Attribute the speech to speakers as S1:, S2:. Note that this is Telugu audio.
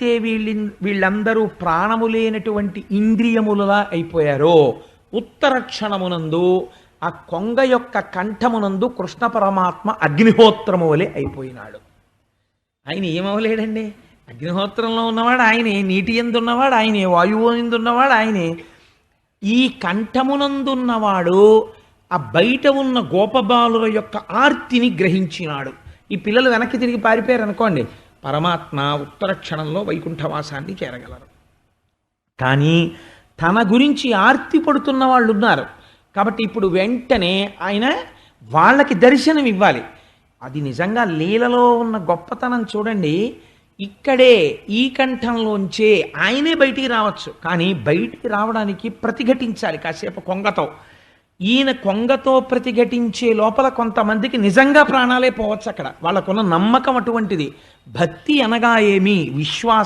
S1: ఎప్పుడైతే వీళ్ళి వీళ్ళందరూ ప్రాణము లేనటువంటి ఇంద్రియములలా అయిపోయారో ఉత్తర క్షణమునందు ఆ కొంగ యొక్క కంఠమునందు కృష్ణ పరమాత్మ అగ్నిహోత్రము వలె అయిపోయినాడు. ఆయన ఏమవలేడండి అగ్నిహోత్రంలో ఉన్నవాడు ఆయనే నీటి ఎందున్నవాడు ఆయనే వాయువు ఎందున్నవాడు ఆయనే. ఈ కంఠమునందున్నవాడు ఆ బయట ఉన్న గోపబాలుల యొక్క ఆర్తిని గ్రహించినాడు. ఈ పిల్లలు వెనక్కి తిరిగి పారిపోయారు అనుకోండి పరమాత్మ ఉత్తర క్షణంలో వైకుంఠవాసాన్ని చేరగలరు. కానీ తన గురించి ఆర్తి పడుతున్న వాళ్ళు ఉన్నారు కాబట్టి ఇప్పుడు వెంటనే ఆయన వాళ్ళకి దర్శనం ఇవ్వాలి. అది నిజంగా లీలలో ఉన్న గొప్పతనం చూడండి. ఇక్కడే ఈ కంఠంలోంచే ఆయనే బయటికి రావచ్చు. కానీ బయటికి రావడానికి ప్రతిఘటించాలి కాసేపు కొంగతో. ఈయన కొంగతో ప్రతిఘటించే లోపల కొంతమందికి నిజంగా ప్రాణాలే పోవచ్చు అక్కడ. వాళ్ళకున్న నమ్మకం అటువంటిది. భక్తి అనగా ఏమి? విశ్వాసం.